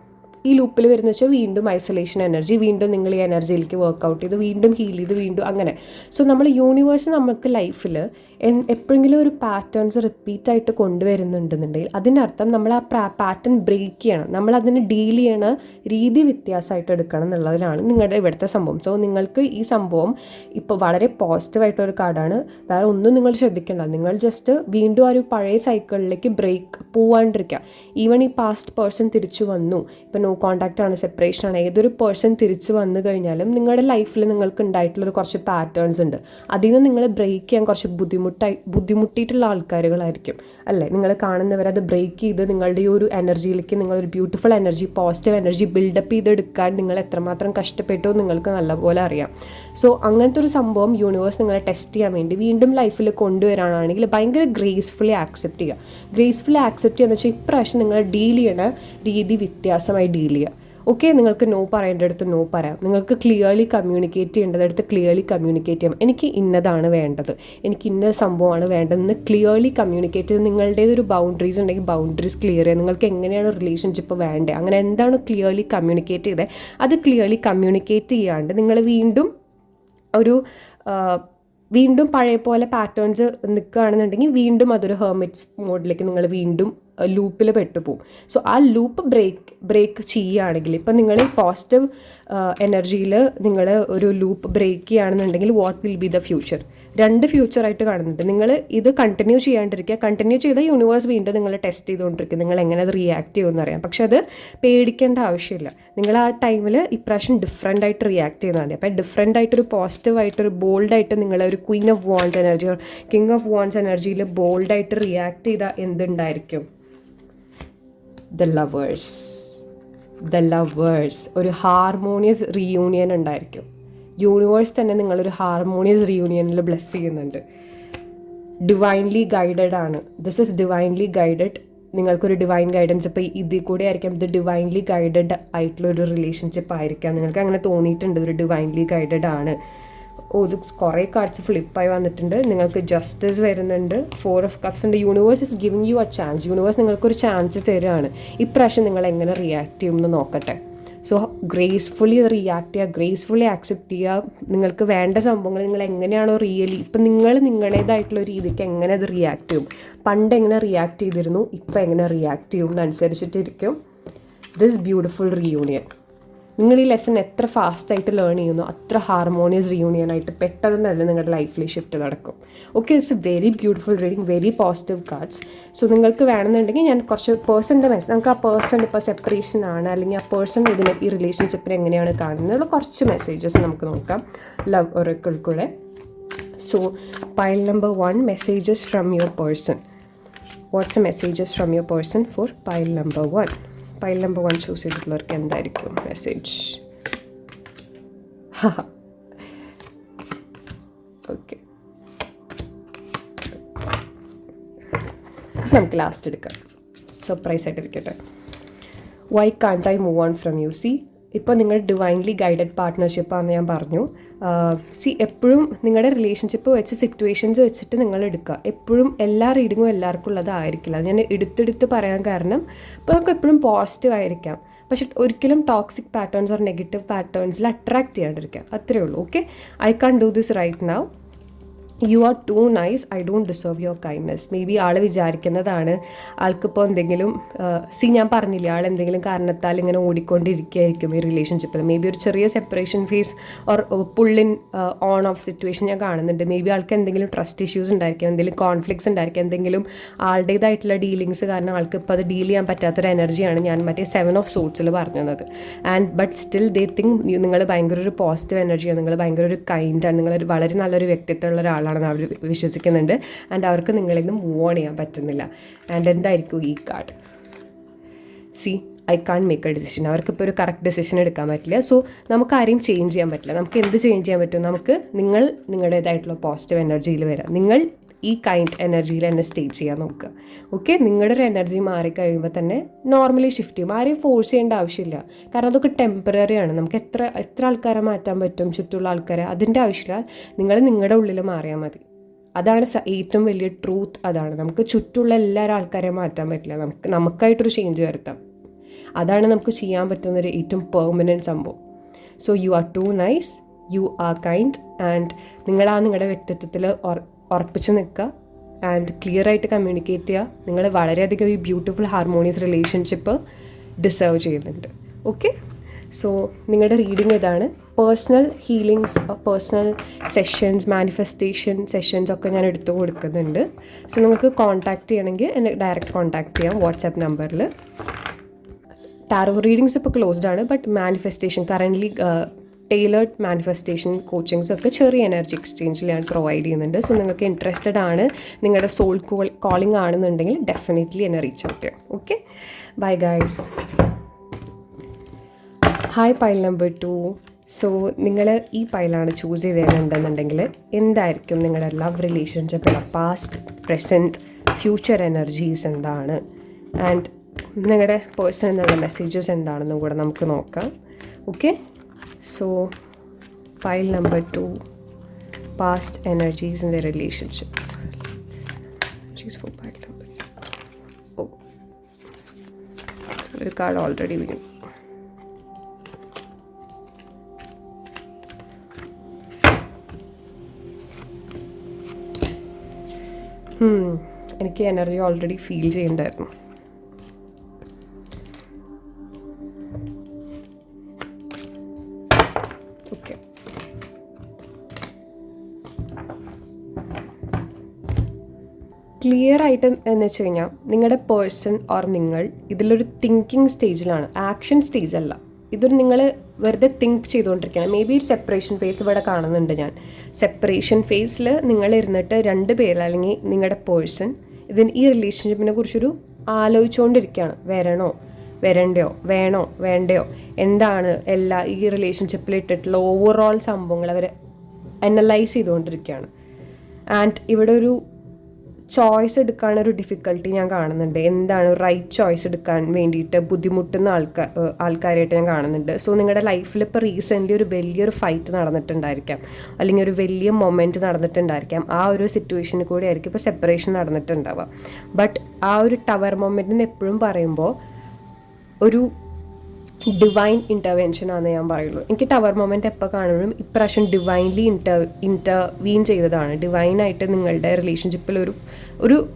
ഈ ലൂപ്പിൽ വരുന്ന വെച്ചാൽ വീണ്ടും ഐസൊലേഷൻ എനർജി വീണ്ടും നിങ്ങൾ ഈ എനർജിയിലേക്ക് വർക്കൗട്ട് ചെയ്ത് വീണ്ടും ഹീൽ ചെയ്ത് വീണ്ടും അങ്ങനെ. സോ നമ്മൾ യൂണിവേഴ്സ് നമുക്ക് ലൈഫിൽ എപ്പോഴെങ്കിലും ഒരു പാറ്റേൺസ് റിപ്പീറ്റ് ആയിട്ട് കൊണ്ടുവരുന്നുണ്ടെന്നുണ്ടെങ്കിൽ അതിനർത്ഥം നമ്മൾ ആ പാറ്റേൺ ബ്രേക്ക് ചെയ്യണം. നമ്മൾ അതിന് ഡീൽ ചെയ്യണ രീതി വ്യത്യാസമായിട്ട് എടുക്കണം എന്നുള്ളതിലാണ് നിങ്ങളുടെ ഇവിടുത്തെ സംഭവം. സോ നിങ്ങൾക്ക് ഈ സംഭവം ഇപ്പോൾ വളരെ പോസിറ്റീവായിട്ടൊരു കാർഡാണ്. വേറെ ഒന്നും നിങ്ങൾ ശ്രദ്ധിക്കേണ്ട. നിങ്ങൾ ജസ്റ്റ് വീണ്ടും ആ ഒരു പഴയ സൈക്കിളിലേക്ക് ബ്രേക്ക് പോവാണ്ടിരിക്കുക. ഈവൺ ഈ പാസ്റ്റ് പേഴ്സൺ തിരിച്ചു വന്നു. ഇപ്പോൾ നോ കോൺടാക്റ്റ് ആണ് സെപ്പറേഷൻ ആണ്. ഏതൊരു പേഴ്സൺ തിരിച്ചു വന്നു കഴിഞ്ഞാലും നിങ്ങളുടെ ലൈഫിൽ നിങ്ങൾക്ക് ഉണ്ടായിട്ടുള്ളൊരു കുറച്ച് പാറ്റേൺസ് ഉണ്ട്. അതിൽ നിന്ന് നിങ്ങൾ ബ്രേക്ക് ചെയ്യാൻ കുറച്ച് ബുദ്ധിമുട്ടായി ബുദ്ധിമുട്ടിയിട്ടുള്ള ആൾക്കാരുകളായിരിക്കും. അല്ലേ? നിങ്ങൾ കാണുന്നവർ അത് ബ്രേക്ക് ചെയ്ത് നിങ്ങളുടെ ഈ ഒരു എനർജിയിലേക്ക് നിങ്ങളൊരു beautiful energy positive energy build up ചെയ്തെടുക്കാൻ നിങ്ങൾ എത്രമാത്രം കഷ്ടപ്പെട്ടോ നിങ്ങൾക്ക് നല്ലപോലെ അറിയാം. സോ അങ്ങനത്തെ ഒരു സംഭവം യൂണിവേഴ്സ് നിങ്ങളെ ടെസ്റ്റ് ചെയ്യാൻ വേണ്ടി വീണ്ടും ലൈഫിൽ കൊണ്ടുവരാനാണെങ്കിൽ ഭയങ്കര ഗ്രേസ്ഫുള്ളി ആക്സെപ്റ്റ് ചെയ്യുക. ഗ്രേസ്ഫുള്ളി ആക്സെപ്റ്റ് ചെയ്യുക എന്ന് വെച്ചാൽ ഇപ്രാവശ്യം നിങ്ങൾ ഡീൽ ചെയ്യണ രീതി വ്യത്യാസമായി ഡീൽ ചെയ്യുക. ഓക്കെ നിങ്ങൾക്ക് നോ പറയേണ്ടടുത്ത് നോ പറയാം. നിങ്ങൾക്ക് ക്ലിയർലി കമ്മ്യൂണിക്കേറ്റ് ചെയ്യേണ്ടതടുത്ത് ക്ലിയർലി കമ്മ്യൂണിക്കേറ്റ് ചെയ്യാം. എനിക്ക് ഇന്നതാണ് വേണ്ടത്. എനിക്ക് ഇന്ന സംഭവമാണ് വേണ്ടതെന്ന് ക്ലിയർലി കമ്മ്യൂണിക്കേറ്റ് ചെയ്ത് നിങ്ങളുടേതൊരു ബൗണ്ടറീസ് ഉണ്ടെങ്കിൽ ബൗണ്ടറീസ് ക്ലിയർ ചെയ്യുക നിങ്ങൾക്ക് എങ്ങനെയാണ് റിലേഷൻഷിപ്പ് വേണ്ടത് അങ്ങനെ എന്താണ് ക്ലിയർലി കമ്മ്യൂണിക്കേറ്റ് ചെയ്തത് അത് ക്ലിയർലി കമ്മ്യൂണിക്കേറ്റ് ചെയ്യാണ്ട് നിങ്ങൾ വീണ്ടും ഒരു വീണ്ടും പഴയ പോലെ പാറ്റേൺസ് നിൽക്കുകയാണെന്നുണ്ടെങ്കിൽ വീണ്ടും അതൊരു ഹെർമിറ്റ്സ് മോഡിലേക്ക് നിങ്ങൾ വീണ്ടും ലൂപ്പിൽ പെട്ടുപോകും സോ ആ ലൂപ്പ് ബ്രേക്ക് ബ്രേക്ക് ചെയ്യുകയാണെങ്കിൽ ഇപ്പം നിങ്ങൾ പോസിറ്റീവ് എനർജിയിൽ നിങ്ങൾ ഒരു ലൂപ്പ് ബ്രേക്ക് ചെയ്യുകയാണെന്നുണ്ടെങ്കിൽ what will be the future രണ്ട് ഫ്യൂച്ചറായിട്ട് കാണുന്നുണ്ട്. നിങ്ങൾ ഇത് കണ്ടിന്യൂ ചെയ്യാണ്ടിരിക്കുക. കണ്ടിന്യൂ ചെയ്ത യൂണിവേഴ്സ് വീണ്ടും നിങ്ങൾ ടെസ്റ്റ് ചെയ്തുകൊണ്ടിരിക്കും നിങ്ങൾ എങ്ങനെ അത് റിയാക്ട് ചെയ്യുമെന്ന് അറിയാം. പക്ഷെ അത് പേടിക്കേണ്ട ആവശ്യമില്ല. നിങ്ങൾ ആ ടൈമിൽ ഇപ്രാവശ്യം ഡിഫറെന്റ് ആയിട്ട് റിയാക്ട് ചെയ്താൽ മതി. അപ്പം ഡിഫറെന്റ് ആയിട്ടൊരു പോസിറ്റീവ് ആയിട്ട് ആയിട്ടൊരു ബോൾഡായിട്ട് നിങ്ങൾ ഒരു queen of wands energy king of wands എനർജിയിൽ ബോൾഡായിട്ട് റിയാക്ട് ചെയ്താൽ എന്തുണ്ടായിരിക്കും? ദ ലവേഴ്സ് ദ ലവേഴ്സ് ഒരു ഹാർമോണിയസ് റീയൂണിയൻ ഉണ്ടായിരിക്കും. യൂണിവേഴ്സ് തന്നെ നിങ്ങളൊരു ഹാർമോണിയസ് റീയൂണിയനിൽ ബ്ലെസ് ചെയ്യുന്നുണ്ട്. ഡിവൈൻലി ഗൈഡഡ് ആണ്. ദിസ് ഇസ് ഡിവൈൻലി ഗൈഡഡ് നിങ്ങൾക്കൊരു ഡിവൈൻ ഗൈഡൻസ് ഇപ്പോൾ ഇതിൽ കൂടെ ആയിരിക്കാം. ഇത് ഡിവൈൻലി ഗൈഡഡ് ആയിട്ടുള്ള ഒരു റിലേഷൻഷിപ്പ് ആയിരിക്കാം. നിങ്ങൾക്ക് അങ്ങനെ തോന്നിയിട്ടുണ്ട്. ഒരു ഡിവൈൻലി ഗൈഡഡ് ആണ്. ഓ ഇത് കുറേ കാർഡ്സ് ഫ്ലിപ്പായി വന്നിട്ടുണ്ട്. നിങ്ങൾക്ക് ജസ്റ്റിസ് വരുന്നുണ്ട്. ഫോർ ഓഫ് കപ്സ് ഉണ്ട്. Universe is giving you a chance universe നിങ്ങൾക്കൊരു ചാൻസ് തരുകയാണ് ഇപ്രാവശ്യം നിങ്ങൾ എങ്ങനെ റിയാക്ട് ചെയ്യുമെന്ന് നോക്കട്ടെ. സോ ഗ്രേസ്ഫുള്ളി റിയാക്ട് ചെയ്യുക ഗ്രേസ്ഫുള്ളി ആക്സെപ്റ്റ് ചെയ്യുക. നിങ്ങൾക്ക് വേണ്ട സംഭവങ്ങൾ നിങ്ങൾ എങ്ങനെയാണോ റിയലി ഇപ്പം നിങ്ങൾ നിങ്ങളുടേതായിട്ടുള്ള രീതിക്ക് എങ്ങനെ അത് റിയാക്ട് ചെയ്യും. പണ്ട് എങ്ങനെ റിയാക്ട് ചെയ്തിരുന്നു ഇപ്പം എങ്ങനെ റിയാക്ട് ചെയ്യും എന്നനുസരിച്ചിട്ടിരിക്കും ദിസ് ബ്യൂട്ടിഫുൾ റീയൂണിയൻ നിങ്ങൾ ഈ ലെസൺ എത്ര ഫാസ്റ്റായിട്ട് ലേൺ ചെയ്യുന്നു അത്ര ഹാർമോണിയസ് റിയൂണിയൻ ആയിട്ട് പെട്ടെന്ന് തന്നെ നിങ്ങളുടെ ലൈഫിൽ ഷിഫ്റ്റ് നടക്കും. Okay it's very beautiful reading very positive cards so നിങ്ങൾക്ക് വേണമെന്നുണ്ടെങ്കിൽ ഞാൻ കുറച്ച് പേഴ്സന്റെ മെസ്സേജ് നമുക്ക് ആ പേഴ്സൺ ഇപ്പോൾ സെപ്പറേഷൻ ആണ് അല്ലെങ്കിൽ ആ പേഴ്സൺ ഇതിന് ഈ റിലേഷൻഷിപ്പിനെ എങ്ങനെയാണ് കാണുന്നത് കുറച്ച് മെസ്സേജസ് നമുക്ക് നോക്കാം. ലവ് ഒരക്കൾക്കൂടെ കൂടെ. So pile number one messages from your person what's a messages from your person for pile number one pile number one choose ചെയ്തിട്ടുള്ളവർക്ക് എന്തായിരിക്കും മെസ്സേജ് ഓക്കെ നമുക്ക് ലാസ്റ്റ് എടുക്കാം. സർപ്രൈസ് ആയിട്ട് ഇരിക്കട്ടെ why can't I move on from you see ഇപ്പോൾ നിങ്ങൾ divinely guided പാർട്ട്ണർഷിപ്പാണെന്ന് ഞാൻ പറഞ്ഞു. C എപ്പോഴും നിങ്ങളുടെ റിലേഷൻഷിപ്പ് വെച്ച് സിറ്റുവേഷൻസ് വെച്ചിട്ട് നിങ്ങൾ എടുക്കുക. എപ്പോഴും എല്ലാ റീഡിങ്ങും എല്ലാവർക്കും ഉള്ളതായിരിക്കില്ല ഞാൻ എടുത്തെടുത്ത് പറയാൻ കാരണം ഇപ്പോൾ നമുക്ക് എപ്പോഴും പോസിറ്റീവ് ആയിരിക്കാം. പക്ഷെ ഒരിക്കലും ടോക്സിക് പാറ്റേൺസ് ഓർ നെഗറ്റീവ് പാറ്റേൺസിൽ അട്രാക്ട് ചെയ്യാണ്ടിരിക്കുക. അത്രയേ ഉള്ളൂ. Okay I can do this right now you are too nice I don't deserve your kindness maybe ആൾ വിചാരിക്കുന്നതാണ് ആൾക്കിപ്പോൾ എന്തെങ്കിലും സി ഞാൻ പറഞ്ഞില്ലേ ആൾ എന്തെങ്കിലും കാരണത്താൽ ഇങ്ങനെ ഓടിക്കൊണ്ടിരിക്കുകയായിരിക്കും ഈ റിലേഷൻഷിപ്പിൽ മേ ബി ഒരു ചെറിയ separation phase or pulling on off situation ഞാൻ കാണുന്നുണ്ട്. മേ ബി ആൾക്ക് എന്തെങ്കിലും ട്രസ്റ്റ് ഇഷ്യൂസ് ഉണ്ടായിരിക്കാം എന്തെങ്കിലും കോൺഫ്ലിക്ട്സ് ഉണ്ടായിരിക്കാം എന്തെങ്കിലും ആളുടേതായിട്ടുള്ള ഡീലിങ്സ് കാരണം ആൾക്ക് ഇപ്പോൾ അത് ഡീൽ ചെയ്യാൻ പറ്റാത്തൊരു എനർജിയാണ് ഞാൻ മറ്റേ സെവൻ ഓഫ് സോട്ട്സിൽ പറഞ്ഞത് and but still they think നിങ്ങൾ ഭയങ്കര ഒരു പോസിറ്റീവ് എനർജിയാണ് നിങ്ങൾ ഭയങ്കര ഒരു കൈൻഡാണ് നിങ്ങളൊരു വളരെ നല്ലൊരു വ്യക്തിത്വമുള്ള ഒരാളാണ്. ആളാണെന്ന് അവർ വിശ്വസിക്കുന്നുണ്ട്. ആൻഡ് അവർക്ക് നിങ്ങളിൽ നിന്ന് മൂവ് ഓൺ ചെയ്യാൻ പറ്റുന്നില്ല. ആൻഡ് എന്തായിരിക്കും ഈ card see I can make a decision അവർക്കിപ്പോൾ ഒരു കറക്റ്റ് ഡിസിഷൻ എടുക്കാൻ പറ്റില്ല. സോ നമുക്ക് ആരെയും ചേഞ്ച് ചെയ്യാൻ പറ്റില്ല. നമുക്ക് എന്ത് ചേഞ്ച് ചെയ്യാൻ പറ്റും? നമുക്ക് നിങ്ങൾ നിങ്ങളുടേതായിട്ടുള്ള പോസിറ്റീവ് എനർജിയിൽ വരാം. നിങ്ങൾ ഈ കൈൻഡ് എനർജിയിൽ തന്നെ സ്റ്റേ ചെയ്യാൻ നോക്കുക. ഓക്കെ നിങ്ങളുടെ ഒരു എനർജി മാറിക്കഴിയുമ്പോൾ തന്നെ നോർമലി ഷിഫ്റ്റ് ചെയ്യും. ആരെയും ഫോഴ്സ് ചെയ്യേണ്ട ആവശ്യമില്ല. കാരണം അതൊക്കെ ടെമ്പററി ആണ്. നമുക്ക് എത്ര എത്ര ആൾക്കാരെ മാറ്റാൻ പറ്റും? ചുറ്റുള്ള ആൾക്കാരെ അതിന്റെ ആവശ്യമില്ല. നിങ്ങൾ നിങ്ങളുടെ ഉള്ളിൽ മാറിയാൽ മതി. അതാണ് ഏറ്റവും വലിയ ട്രൂത്ത് അതാണ്. നമുക്ക് ചുറ്റുള്ള എല്ലാവരും ആൾക്കാരെ മാറ്റാൻ പറ്റില്ല. നമുക്ക് നമുക്കായിട്ടൊരു ചേഞ്ച് വരുത്താം. അതാണ് നമുക്ക് ചെയ്യാൻ പറ്റുന്ന ഒരു ഏറ്റവും പെർമനന്റ് സംഭവം. So you are too nice you are kind and നിങ്ങളാ നിങ്ങളുടെ വ്യക്തിത്വത്തിൽ ഉറപ്പിച്ച് നിൽക്കുക. ആൻഡ് ക്ലിയർ ആയിട്ട് കമ്മ്യൂണിക്കേറ്റ് ചെയ്യുക. നിങ്ങൾ വളരെയധികം ഈ ബ്യൂട്ടിഫുൾ ഹാർമോണിയസ് റിലേഷൻഷിപ്പ് ഡിസേർവ് ചെയ്യുന്നുണ്ട്. ഓക്കെ സോ നിങ്ങളുടെ റീഡിംഗ് ഇതാണ് personal healings personal sessions manifestation sessions ഒക്കെ ഞാൻ എടുത്തു കൊടുക്കുന്നുണ്ട്. സോ നിങ്ങൾക്ക് കോൺടാക്റ്റ് ചെയ്യണമെങ്കിൽ എന്നെ ഡയറക്റ്റ് കോൺടാക്റ്റ് ചെയ്യാം വാട്സാപ്പ് നമ്പറിൽ ടാറോ റീഡിങ്സ് ഇപ്പോൾ ക്ലോസ്ഡ് ആണ് but manifestation currently tailored manifestation coachings ഒക്കെ ചെറിയ എനർജി എക്സ്ചേഞ്ചിൽ ഞാൻ പ്രൊവൈഡ് ചെയ്യുന്നുണ്ട്. സോ നിങ്ങൾക്ക് ഇൻട്രസ്റ്റഡ് ആണ് നിങ്ങളുടെ സോൾ കോൾ കോളിംഗ് ആണെന്നുണ്ടെങ്കിൽ ഡെഫിനറ്റ്ലി എന്നെ റീച്ച് ഔട്ട് ചെയ്യാം. Okay bye guys hi pile number two so നിങ്ങൾ ഈ പൈലാണ് ചൂസ് ചെയ്തിട്ടുണ്ടെന്നുണ്ടെങ്കിൽ എന്തായിരിക്കും നിങ്ങളുടെ ലവ് റിലേഷൻഷിപ്പിലെ പാസ്റ്റ് പ്രസന്റ് ഫ്യൂച്ചർ എനർജീസ് എന്താണ്? ആൻഡ് നിങ്ങളുടെ പേഴ്സൺ എന്നുള്ള മെസ്സേജസ് എന്താണെന്നും കൂടെ നമുക്ക് നോക്കാം. Okay so file number two past energies in the relationship for file number ഓ ഒരു കാർഡ് ഓൾറെഡി വീണു എനിക്ക് എനർജി ഓൾറെഡി ഫീൽ ചെയ്യണ്ടായിരുന്നു ക്ലിയർ ആയിട്ട് എന്ന് വെച്ച് കഴിഞ്ഞാൽ നിങ്ങളുടെ പേഴ്സൺ ഓർ നിങ്ങൾ ഇതിലൊരു തിങ്കിങ് സ്റ്റേജിലാണ് ആക്ഷൻ സ്റ്റേജ് അല്ല. ഇതൊരു നിങ്ങൾ വെറുതെ തിങ്ക് ചെയ്തുകൊണ്ടിരിക്കുകയാണ് മേ ബി ഒരു സെപ്പറേഷൻ ഫേസ് ഇവിടെ കാണുന്നുണ്ട് ഞാൻ. സെപ്പറേഷൻ ഫേസിൽ നിങ്ങൾ ഇരുന്നിട്ട് രണ്ട് പേര് അല്ലെങ്കിൽ നിങ്ങളുടെ പേഴ്സൺ ഇതിന് ഈ റിലേഷൻഷിപ്പിനെ കുറിച്ചൊരു ആലോചിച്ചുകൊണ്ടിരിക്കുകയാണ് വരണോ? വരണ്ടയോ? വേണോ? വേണ്ടയോ? എന്താണ് എല്ലാ ഈ റിലേഷൻഷിപ്പിൽ ഇട്ടിട്ടുള്ള ഓവറോൾ സംഭവങ്ങൾ അവർ അനലൈസ് ചെയ്തുകൊണ്ടിരിക്കുകയാണ് ആൻഡ് ഇവിടെ ഒരു ചോയ്സ് എടുക്കാനൊരു ഡിഫിക്കൽട്ടി ഞാൻ കാണുന്നുണ്ട്. എന്താണ് റൈറ്റ് ചോയ്സ് എടുക്കാൻ വേണ്ടിയിട്ട് ബുദ്ധിമുട്ടുന്ന ആൾക്കാർ ആൾക്കാരായിട്ട് ഞാൻ കാണുന്നുണ്ട്. സോ നിങ്ങളുടെ ലൈഫിൽ ഇപ്പോൾ റീസെന്റ്ലി ഒരു വലിയൊരു ഫൈറ്റ് നടന്നിട്ടുണ്ടായിരിക്കാം. അല്ലെങ്കിൽ ഒരു വലിയ മൊമെന്റ് നടന്നിട്ടുണ്ടായിരിക്കാം. ആ ഒരു സിറ്റുവേഷനിൽ കൂടെ ആയിരിക്കും ഇപ്പോൾ സെപ്പറേഷൻ നടന്നിട്ടുണ്ടാവുക. ബട്ട് ആ ഒരു ടവർ മൊമെന്റിന് എപ്പോഴും പറയുമ്പോൾ ഒരു ഡിവൈൻ ഇന്റർവെൻഷൻ ആണെന്ന് ഞാൻ പറയുള്ളൂ. എനിക്ക് ടവർ മൊമെന്റ് എപ്പോൾ കാണുമ്പോഴും ഇപ്രാവശ്യം ഡിവൈൻലി ഇന്റർ ഇന്റർവീൻ ചെയ്തതാണ്. ഡിവൈനായിട്ട് നിങ്ങളുടെ റിലേഷൻഷിപ്പിൽ ഒരു ഒരു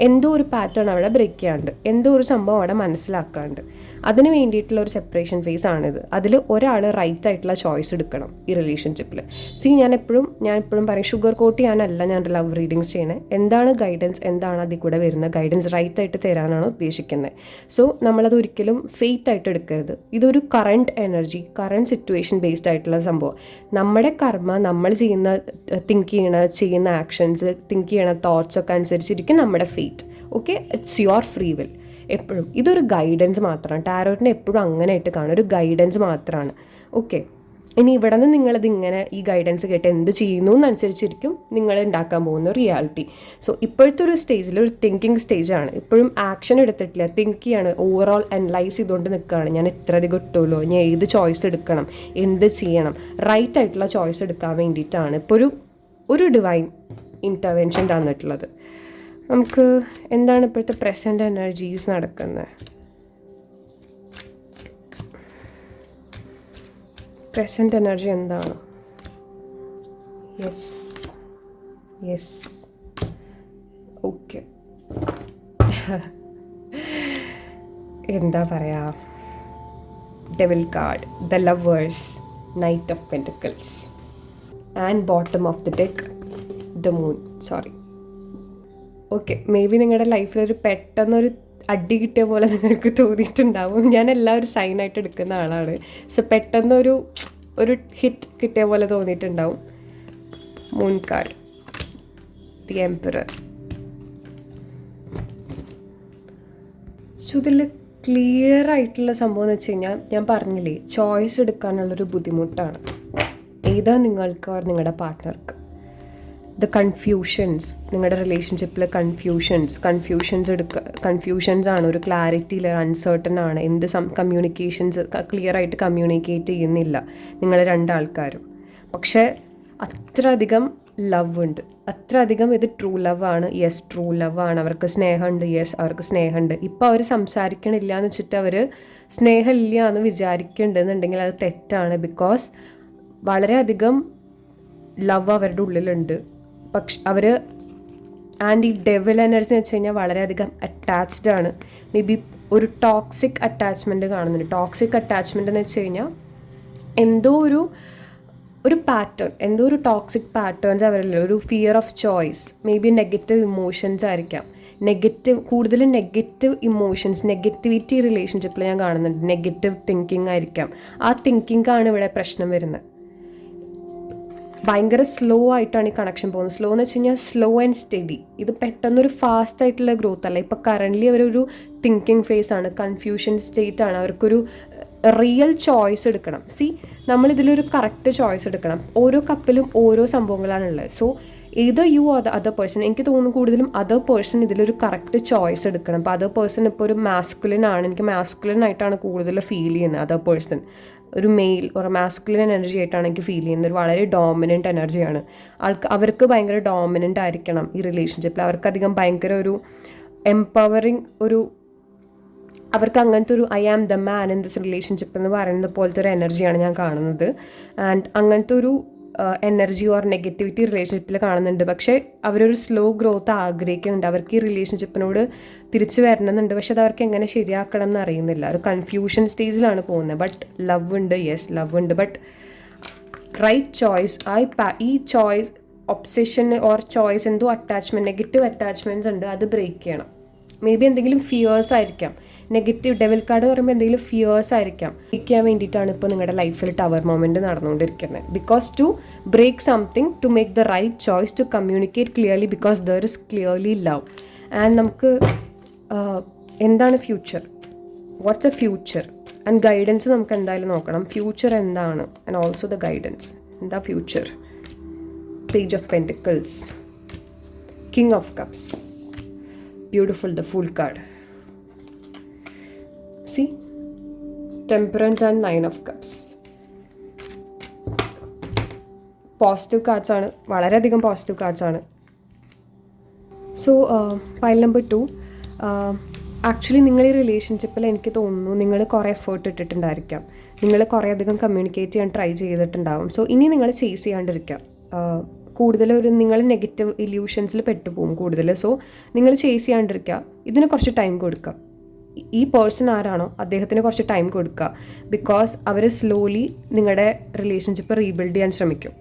എന്തോ ഒരു പാറ്റേൺ അവിടെ ബ്രേക്ക് ചെയ്യാണ്ട് എന്തോ ഒരു സംഭവം അവിടെ മനസ്സിലാക്കാണ്ട്. അതിന് വേണ്ടിയിട്ടുള്ള ഒരു സെപ്പറേഷൻ ഫേസ് ആണിത്. അതിൽ ഒരാൾ റൈറ്റ് ആയിട്ടുള്ള ചോയ്സ് എടുക്കണം ഈ റിലേഷൻഷിപ്പിൽ സി ഞാൻ എപ്പോഴും ഞാൻ എപ്പോഴും പറയും ഷുഗർ കോട്ട് ചെയ്യാനല്ല ഞാൻ ലവ് റീഡിങ്സ് ചെയ്യണേ. എന്താണ് ഗൈഡൻസ് എന്താണ് അതിൽ കൂടെ വരുന്ന ഗൈഡൻസ് റൈറ്റ് ആയിട്ട് തരാനാണ് ഉദ്ദേശിക്കുന്നത് സോ നമ്മളത് ഒരിക്കലും ഫെയ്റ്റ് ആയിട്ട് എടുക്കരുത്. ഇതൊരു current energy current situation based ആയിട്ടുള്ള സംഭവം. നമ്മുടെ കർമ്മ നമ്മൾ ചെയ്യുന്ന തിങ്ക് ചെയ്യണ ചെയ്യുന്ന ആക്ഷൻസ് തിങ്ക് ചെയ്യണ തോട്ട്സ് ഒക്കെ അനുസരിച്ചിരിക്കും നമ്മുടെ fate okay it's your free will എപ്പോഴും. ഇതൊരു ഗൈഡൻസ് മാത്രമാണ്. ടാരോട്ടിനെ എപ്പോഴും അങ്ങനെ ആയിട്ട് കാണും. ഒരു ഗൈഡൻസ് മാത്രമാണ്. ഓക്കെ ഇനി ഇവിടെ നിന്ന് നിങ്ങളിത് ഇങ്ങനെ ഈ ഗൈഡൻസ് കേട്ട് എന്ത് ചെയ്യുന്നു എന്നനുസരിച്ചിരിക്കും നിങ്ങൾ ഉണ്ടാക്കാൻ പോകുന്ന റിയാലിറ്റി സോ ഇപ്പോഴത്തെ ഒരു സ്റ്റേജിൽ ഒരു തിങ്കിങ് സ്റ്റേജാണ് ഇപ്പോഴും ആക്ഷൻ എടുത്തിട്ടില്ല. തിങ്ക് ചെയ്യാണ്. ഓവറോൾ അനലൈസ് ചെയ്തുകൊണ്ട് നിൽക്കുകയാണ്. ഞാൻ ഇത്ര അധികം ഇട്ടുമല്ലോ ഞാൻ ഏത് ചോയ്സ് എടുക്കണം? എന്ത് ചെയ്യണം? റൈറ്റ് ആയിട്ടുള്ള ചോയ്സ് എടുക്കാൻ വേണ്ടിയിട്ടാണ് ഇപ്പോൾ ഒരു ഒരു ഡിവൈൻ ഇന്റർവെൻഷൻ തന്നിട്ടുള്ളത്. നമുക്ക് എന്താണ് ഇപ്പോഴത്തെ പ്രസന്റ് എനർജീസ് നടക്കുന്നത് പ്രസന്റ് എനർജി എന്താണ്? യെസ് യെസ് ഓക്കെ എന്താ പറയാ? Devil card the lovers knight of pentacles and bottom of the deck the moon sorry okay maybe നിങ്ങളുടെ ലൈഫിലൊരു പെട്ടെന്നൊരു അടി കിട്ടിയ പോലെ നിങ്ങൾക്ക് തോന്നിയിട്ടുണ്ടാവും. ഞാൻ എല്ലാ ഒരു സൈനായിട്ട് എടുക്കുന്ന ആളാണ്. സോ പെട്ടെന്നൊരു ഒരു ഹിറ്റ് കിട്ടിയ പോലെ തോന്നിയിട്ടുണ്ടാവും. Moon card the emperor so ഇതിൽ ക്ലിയർ ആയിട്ടുള്ള സംഭവം എന്ന് വെച്ച് കഴിഞ്ഞാൽ ഞാൻ പറഞ്ഞില്ലേ ചോയ്സ് എടുക്കാനുള്ളൊരു ബുദ്ധിമുട്ടാണ്. ഏതാ നിങ്ങൾക്ക് നിങ്ങളുടെ പാർട്ട്ണർക്ക് ദ കൺഫ്യൂഷൻസ് നിങ്ങളുടെ റിലേഷൻഷിപ്പിൽ കൺഫ്യൂഷൻസ് കൺഫ്യൂഷൻസ് എടുക്ക കൺഫ്യൂഷൻസ് ആണ് ഒരു ക്ലാരിറ്റിയിൽ അൺസേർട്ടൺ ആണ് എന്ത് സം കമ്മ്യൂണിക്കേഷൻസ് ക്ലിയർ ആയിട്ട് കമ്മ്യൂണിക്കേറ്റ് ചെയ്യുന്നില്ല നിങ്ങൾ രണ്ടാൾക്കാരും. പക്ഷേ അത്ര അധികം ലവ് ഉണ്ട്. അത്ര അധികം ഇത് ട്രൂ ലവ് ആണ്. യെസ് ട്രൂ ലവ് ആണ്. അവർക്ക് സ്നേഹമുണ്ട്. യെസ് അവർക്ക് സ്നേഹമുണ്ട്. ഇപ്പോൾ അവർ സംസാരിക്കണില്ല എന്ന് വെച്ചിട്ട് അവർ സ്നേഹമില്ല എന്ന് വിചാരിക്കുന്നുണ്ടെന്നുണ്ടെങ്കിൽ അത് തെറ്റാണ്. ബിക്കോസ് വളരെയധികം ലവ് അവരുടെ ഉള്ളിലുണ്ട്. പക്ഷെ അവർ ആൻഡ് ഈ ഡെവിൽ എനർജി എന്ന് വെച്ച് കഴിഞ്ഞാൽ വളരെയധികം അറ്റാച്ച്ഡ് ആണ്. മേ ബി ഒരു ടോക്സിക് അറ്റാച്ച്മെന്റ് കാണുന്നുണ്ട്. ടോക്സിക് അറ്റാച്ച്മെന്റ് എന്ന് വെച്ച് കഴിഞ്ഞാൽ എന്തോ ഒരു ഒരു പാറ്റേൺ എന്തോ ഒരു ടോക്സിക് പാറ്റേൺസ് അവരിൽ ഒരു fear of choice maybe negative emotions ആയിരിക്കാം. നെഗറ്റീവ് കൂടുതലും നെഗറ്റീവ് ഇമോഷൻസ് നെഗറ്റിവിറ്റി റിലേഷൻഷിപ്പിൽ ഞാൻ കാണുന്നുണ്ട്. നെഗറ്റീവ് തിങ്കിങ് ആയിരിക്കാം. ആ തിങ്കിങ്ങാണ് ഇവിടെ പ്രശ്നം വരുന്നത്. ഭയങ്കര സ്ലോ ആയിട്ടാണ് ഈ കണക്ഷൻ പോകുന്നത്. സ്ലോ എന്ന് വെച്ച് കഴിഞ്ഞാൽ സ്ലോ ആൻഡ് സ്റ്റഡി ഇത് പെട്ടെന്നൊരു ഫാസ്റ്റ് ആയിട്ടുള്ള ഗ്രോത്ത് അല്ല. ഇപ്പോൾ കറന്റ്ലി അവരൊരു തിങ്കിങ് ഫേസ് ആണ്. കൺഫ്യൂഷൻ സ്റ്റേറ്റ് ആണ്. അവർക്കൊരു റിയൽ ചോയ്സ് എടുക്കണം. സി നമ്മളിതിലൊരു കറക്റ്റ് ചോയ്സ് എടുക്കണം. ഓരോ കപ്പിലും ഓരോ സംഭവങ്ങളാണ് ഉള്ളത്. സോ ഏത് യു അത് അതർ പേഴ്സൺ എനിക്ക് തോന്നുന്നു കൂടുതലും അതർ പേഴ്സൺ ഇതിലൊരു കറക്റ്റ് ചോയ്സ് എടുക്കണം. അപ്പോൾ അതർ പേഴ്സൺ ഇപ്പോൾ ഒരു മാസ്കുലിൻ ആണ്. എനിക്ക് മാസ്കുലിൻ ആയിട്ടാണ് കൂടുതൽ ഫീൽ ചെയ്യുന്നത് അതർ പേഴ്സൺ ഒരു മെയിൽ ഒരു മാസ്കുലിൻ എനർജി ആയിട്ടാണ് എനിക്ക് ഫീൽ ചെയ്യുന്നത്. ഒരു വളരെ ഡോമിനന്റ് എനർജിയാണ് ആൾക്ക് അവർക്ക് ഭയങ്കര ഡോമിനന്റ് ആയിരിക്കണം ഈ റിലേഷൻഷിപ്പിൽ അവർക്കധികം ഭയങ്കര ഒരു എംപവറിങ് ഒരു അവർക്ക് അങ്ങനത്തെ ഒരു I am the man in this relationship എന്ന് പറയുന്നത് പോലത്തെ ഒരു എനർജിയാണ് ഞാൻ കാണുന്നത്. ആൻഡ് അങ്ങനത്തെ ഒരു എനർജി ഓർ നെഗറ്റിവിറ്റി റിലേഷൻഷിപ്പിൽ കാണുന്നുണ്ട്. പക്ഷേ അവരൊരു സ്ലോ ഗ്രോത്ത് ആഗ്രഹിക്കുന്നുണ്ട്. അവർക്ക് ഈ റിലേഷൻഷിപ്പിനോട് തിരിച്ചു വരണമെന്നുണ്ട്. പക്ഷെ അത് അവർക്ക് എങ്ങനെ ശരിയാക്കണം എന്ന് അറിയുന്നില്ല. ഒരു കൺഫ്യൂഷൻ സ്റ്റേജിലാണ് പോകുന്നത്. ബട്ട് ലവ് ഉണ്ട്. യെസ് ലവ് ഉണ്ട്. ബട്ട് റൈറ്റ് ചോയ്സ് ഐ ഈ ചോയ്സ് ഒബ്സെഷൻ ഓർ ചോയ്സ് എന്തോ അറ്റാച്ച്മെന്റ് നെഗറ്റീവ് അറ്റാച്ച്മെന്റ്സ് ഉണ്ട്. അത് ബ്രേക്ക് ചെയ്യണം. മേ ബി എന്തെങ്കിലും ഫിയേഴ്സ് ആയിരിക്കാം. നെഗറ്റീവ് ഡെവൽ കാർഡ് പറയുമ്പോൾ എന്തെങ്കിലും ഫിയേഴ്സ് ആയിരിക്കാം. ഇരിക്കാൻ വേണ്ടിയിട്ടാണ് ഇപ്പോൾ നിങ്ങളുടെ ലൈഫിൽ ടവർ മൊമെന്റ് നടന്നുകൊണ്ടിരിക്കുന്നത്. Because to break something to make the right choice to communicate clearly because there is clearly love and നമുക്ക് എന്താണ് future what's a future and guidance നമുക്ക് എന്തായാലും നോക്കണം. ഫ്യൂച്ചർ എന്താണ്? ആൻഡ് ഓൾസോ ദ ഗൈഡൻസ് എന്താ future page of pentacles king of cups beautiful the full card. See temperance and nine of cups positive cards ആണ്. വളരെയധികം positive cards ആണ്. So pile number two actually നിങ്ങൾ ഈ റിലേഷൻഷിപ്പിൽ എനിക്ക് തോന്നുന്നു നിങ്ങൾ കുറേ എഫേർട്ട് ഇട്ടിട്ടുണ്ടായിരിക്കാം. നിങ്ങൾ കുറേ അധികം കമ്മ്യൂണിക്കേറ്റ് ചെയ്യാൻ ട്രൈ ചെയ്തിട്ടുണ്ടാവും. സോ ഇനി നിങ്ങൾ ചേസ് ചെയ്യാണ്ടിരിക്കാം. കൂടുതൽ ഒരു നിങ്ങൾ നെഗറ്റീവ് ഇല്യൂഷൻസിൽ പെട്ടുപോകും കൂടുതൽ. സോ നിങ്ങൾ ചേസ് ചെയ്യാണ്ടിരിക്കുക. ഇതിന് കുറച്ച് ടൈം കൊടുക്കുക. ഈ പേഴ്സൺ ആരാണോ അദ്ദേഹത്തിന് കുറച്ച് ടൈം കൊടുക്കുക ബിക്കോസ് അവർ സ്ലോലി നിങ്ങളുടെ റിലേഷൻഷിപ്പ് റീബിൽഡ് ചെയ്യാൻ ശ്രമിക്കും.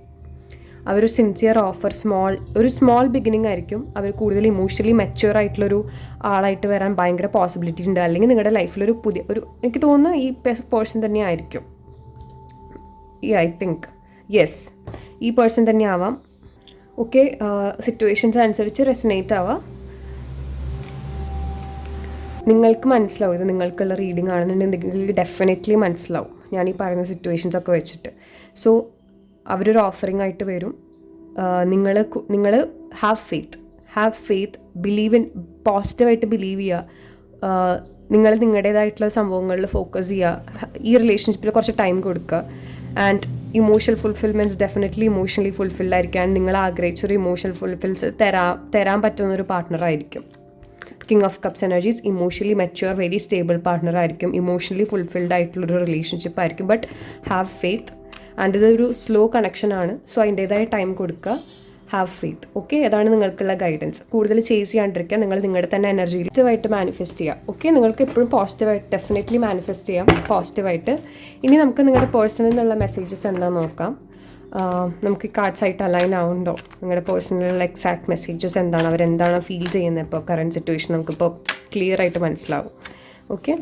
അവർ സിൻസിയർ ഓഫർ സ്മോൾ ഒരു സ്മോൾ ബിഗിനിങ് ആയിരിക്കും. അവർ കൂടുതൽ ഇമോഷണലി മെച്യൂർ ആയിട്ടുള്ളൊരു ആളായിട്ട് വരാൻ ഭയങ്കര പോസിബിലിറ്റി ഉണ്ട്. അല്ലെങ്കിൽ നിങ്ങളുടെ ലൈഫിലൊരു പുതിയ ഒരു എനിക്ക് തോന്നുന്നു ഈ പേഴ്സൺ തന്നെ ആയിരിക്കും. ഈ ഐ തിങ്ക് യെസ് ഈ പേഴ്സൺ തന്നെ ആവാം. ഓക്കെ സിറ്റുവേഷൻസ് അനുസരിച്ച് റെസിനേറ്റ് ആവാം. നിങ്ങൾക്ക് മനസ്സിലാവും. ഇത് നിങ്ങൾക്കുള്ള റീഡിംഗ് ആണെന്നുണ്ടെങ്കിൽ നിങ്ങൾക്ക് ഡെഫിനറ്റ്ലി മനസ്സിലാവും. ഞാൻ ഈ പറയുന്ന സിറ്റുവേഷൻസ് ഒക്കെ വെച്ചിട്ട്. സോ അവരൊരു ഓഫറിംഗ് ആയിട്ട് വരും. നിങ്ങൾ നിങ്ങൾ have faith have faith believe in പോസിറ്റീവായിട്ട് ബിലീവ് ചെയ്യുക. നിങ്ങൾ നിങ്ങളുടേതായിട്ടുള്ള സംഭവങ്ങളിൽ ഫോക്കസ് ചെയ്യുക. ഈ റിലേഷൻഷിപ്പിൽ കുറച്ച് ടൈം കൊടുക്കുക. And emotional fulfilments definitely emotionally fulfilled ആയിരിക്കാൻ നിങ്ങൾ ആഗ്രഹിച്ചൊരു ഇമോഷണൽ ഫുൾഫിൽസ് തരാ തരാൻ പറ്റുന്നൊരു പാർട്ട്ണറായിരിക്കും king of cups energies emotionally mature very stable partner ആയിരിക്കും ഇമോഷണലി ഫുൾഫിൽഡ് ആയിട്ടുള്ളൊരു റിലേഷൻഷിപ്പ് ആയിരിക്കും. ബട്ട് ഹാവ് ഫെയ്ത്ത് ആൻഡ് ഇതൊരു സ്ലോ കണക്ഷൻ ആണ്. സോ അതിന്റെതായ ടൈം കൊടുക്കുക. ഹാവ് ഫെയ്ത്ത് ഓക്കെ അതാണ് നിങ്ങൾക്കുള്ള ഗൈഡൻസ് കൂടുതൽ ചേസ് ചെയ്യാണ്ടിരിക്കുക. നിങ്ങൾ നിങ്ങളുടെ തന്നെ എനർജി പോസിറ്റീവായിട്ട് മാനിഫെസ്റ്റ് ചെയ്യുക. ഓക്കെ നിങ്ങൾക്ക് എപ്പോഴും പോസിറ്റീവായിട്ട് ഡെഫിനറ്റ്ലി മാനിഫെസ്റ്റ് ചെയ്യാം. പോസിറ്റീവായിട്ട് ഇനി നമുക്ക് നിങ്ങളുടെ പേഴ്സണിൽ നിന്നുള്ള മെസ്സേജസ് എന്താ നോക്കാം. നമുക്ക് ഈ കാർഡ്സായിട്ട് അലൈൻ ആവുന്നുണ്ടോ? നിങ്ങളുടെ പേഴ്സണൽ എക്സാക്ട് മെസ്സേജസ് എന്താണ്? അവരെന്താണ് ഫീൽ ചെയ്യുന്നത് ഇപ്പോൾ കറണ്ട് സിറ്റുവേഷൻ നമുക്കിപ്പോൾ ക്ലിയർ ആയിട്ട് മനസ്സിലാവും. Okay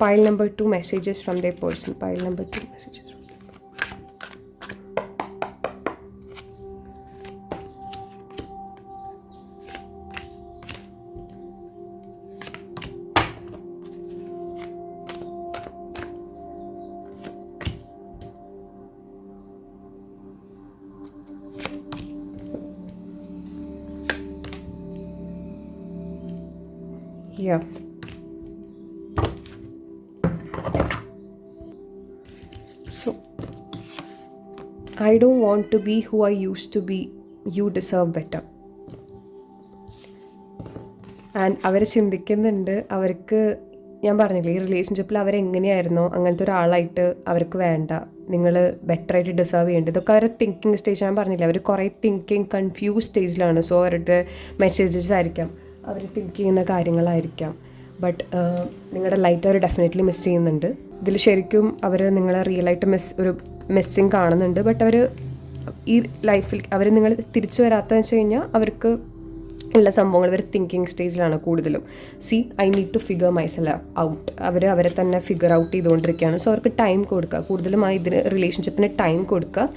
pile number two messages from the person pile number two messages Yeah. So, I don't want to be who I used to be. You deserve better. And അവർ ചിന്തിക്കുന്നുണ്ട്. അവർക്ക് ഞാൻ പറഞ്ഞില്ലേ ഈ റിലേഷൻഷിപ്പിൽ അവരെങ്ങനെയായിരുന്നോ അങ്ങനത്തെ ഒരാളായിട്ട് അവർക്ക് വേണ്ട. നിങ്ങൾ ബെറ്ററായിട്ട് ഡിസേർവ് ചെയ്യേണ്ടത്. ഇതൊക്കെ അവരുടെ തിങ്കിങ് സ്റ്റേജ് ഞാൻ പറഞ്ഞില്ലേ അവർ കുറേ തിങ്കിങ് കൺഫ്യൂസ് സ്റ്റേജിലാണ് സോ അവരുടെ മെസ്സേജസ് ആയിരിക്കാം. അവർ തിങ്ക് ചെയ്യുന്ന കാര്യങ്ങളായിരിക്കാം. ബട്ട് നിങ്ങളുടെ ലൈറ്റ് അവർ ഡെഫിനറ്റ്ലി മിസ് ചെയ്യുന്നുണ്ട്. ഇതിൽ ശരിക്കും അവർ നിങ്ങളെ റിയലായിട്ട് മിസ് ഒരു മിസ്സിങ് കാണുന്നുണ്ട്. ബട്ട് അവർ ഈ ലൈഫിൽ അവർ നിങ്ങൾ തിരിച്ചു വരാത്തതെന്ന് വെച്ച് കഴിഞ്ഞാൽ അവർക്ക് ഉള്ള സംഭവങ്ങൾ അവർ തിങ്കിങ് സ്റ്റേജിലാണ് കൂടുതലും. See I need to figure myself out അവർ അവരെ തന്നെ ഫിഗർ ഔട്ട് ചെയ്തുകൊണ്ടിരിക്കുകയാണ്. സോ അവർക്ക് ടൈം കൊടുക്കുക. കൂടുതലും ആ ഇതിന് റിലേഷൻഷിപ്പിന് ടൈം കൊടുക്കുക.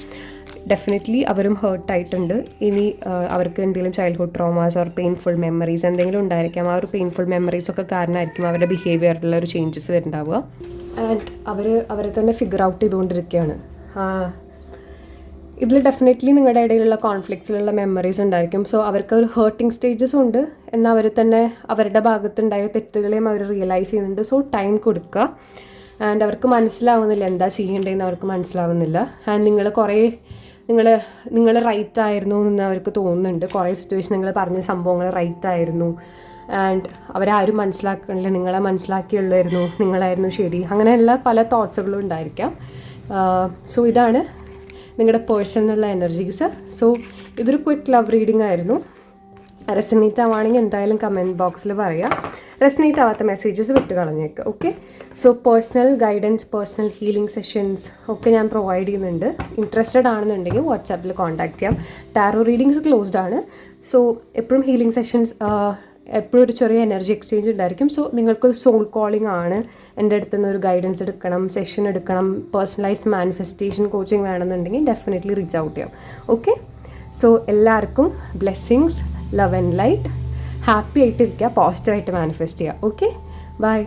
ഡെഫിനറ്റ്ലി അവരും ഹേർട്ടായിട്ടുണ്ട് ഇനി അവർക്ക് എന്തെങ്കിലും childhood traumas or painful memories എന്തെങ്കിലും ഉണ്ടായിരിക്കാം. ആ ഒരു പെയിൻഫുൾ മെമ്മറീസ് ഒക്കെ കാരണമായിരിക്കും അവരുടെ ബിഹേവിയറിലുള്ള ഒരു ചേഞ്ചസ് വരുന്നുണ്ടാവുക. ആൻഡ് അവർ അവരെ തന്നെ ഫിഗർ ഔട്ട് ചെയ്തുകൊണ്ടിരിക്കുകയാണ്. ഇതിൽ ഡെഫിനറ്റ്ലി നിങ്ങളുടെ ഇടയിലുള്ള കോൺഫ്ലിക്ട്സിലുള്ള മെമ്മറീസ് ഉണ്ടായിരിക്കും. സോ അവർക്ക് ഒരു ഹേർട്ടിങ് സ്റ്റേജസ് ഉണ്ട്. എന്നാൽ അവർ തന്നെ അവരുടെ ഭാഗത്തുണ്ടായ തെറ്റുകളെയും അവർ റിയലൈസ് ചെയ്യുന്നുണ്ട്. സോ ടൈം കൊടുക്കുക ആൻഡ് അവർക്ക് മനസ്സിലാവുന്നില്ല എന്താ ചെയ്യേണ്ടതെന്ന് അവർക്ക് മനസ്സിലാവുന്നില്ല. ആൻഡ് നിങ്ങൾ കുറേ നിങ്ങൾ നിങ്ങൾ റൈറ്റ് ആയിരുന്നു എന്ന് അവർക്ക് തോന്നുന്നുണ്ട്. കുറേ സിറ്റുവേഷൻ നിങ്ങൾ പറഞ്ഞ സംഭവങ്ങൾ റൈറ്റ് ആയിരുന്നു. ആൻഡ് അവരാരും മനസ്സിലാക്കണില്ല. നിങ്ങളെ മനസ്സിലാക്കിയുള്ളായിരുന്നു. നിങ്ങളായിരുന്നു ശരി. അങ്ങനെയുള്ള പല തോട്ട്സുകളും ഉണ്ടായിരിക്കാം. സോ ഇതാണ് നിങ്ങളുടെ പേഴ്സണലുള്ള എനർജീസ് സോ ഇതൊരു ക്വിക്ക് ലവ് റീഡിംഗ് ആയിരുന്നു. റെസനേറ്റ് ആവുകയാണെങ്കിൽ എന്തായാലും കമന്റ് ബോക്സിൽ പറയാം. റെസനേറ്റ് ആവാത്ത മെസ്സേജസ് വിട്ട് കളഞ്ഞേക്ക് okay so personal guidance personal healing sessions ഒക്കെ ഞാൻ പ്രൊവൈഡ് ചെയ്യുന്നുണ്ട്. ഇൻട്രസ്റ്റഡ് ആണെന്നുണ്ടെങ്കിൽ വാട്സാപ്പിൽ കോൺടാക്ട് ചെയ്യാം. ടാറോ റീഡിങ്സ് ക്ലോസ്ഡ് ആണ്. സോ എപ്പോഴും ഹീലിംഗ് സെഷൻസ് എപ്പോഴും ഒരു ചെറിയ എനർജി എക്സ്ചേഞ്ച് ഉണ്ടായിരിക്കും. സോ നിങ്ങൾക്കൊരു സോൾ കോളിംഗ് ആണ്. എന്റെ അടുത്ത് നിന്ന് ഒരു ഗൈഡൻസ് എടുക്കണം സെഷൻ എടുക്കണം പേഴ്സണലൈസ്ഡ് മാനിഫെസ്റ്റേഷൻ കോച്ചിങ് വേണമെന്നുണ്ടെങ്കിൽ ഡെഫിനറ്റ്ലി റീച്ച് ഔട്ട് ചെയ്യാം. ഓക്കെ സോ എല്ലാവർക്കും blessings love and light. Happy ആയിട്ടിരിക്കുക പോസിറ്റീവായിട്ട് മാനിഫെസ്റ്റ് ചെയ്യുക. Okay bye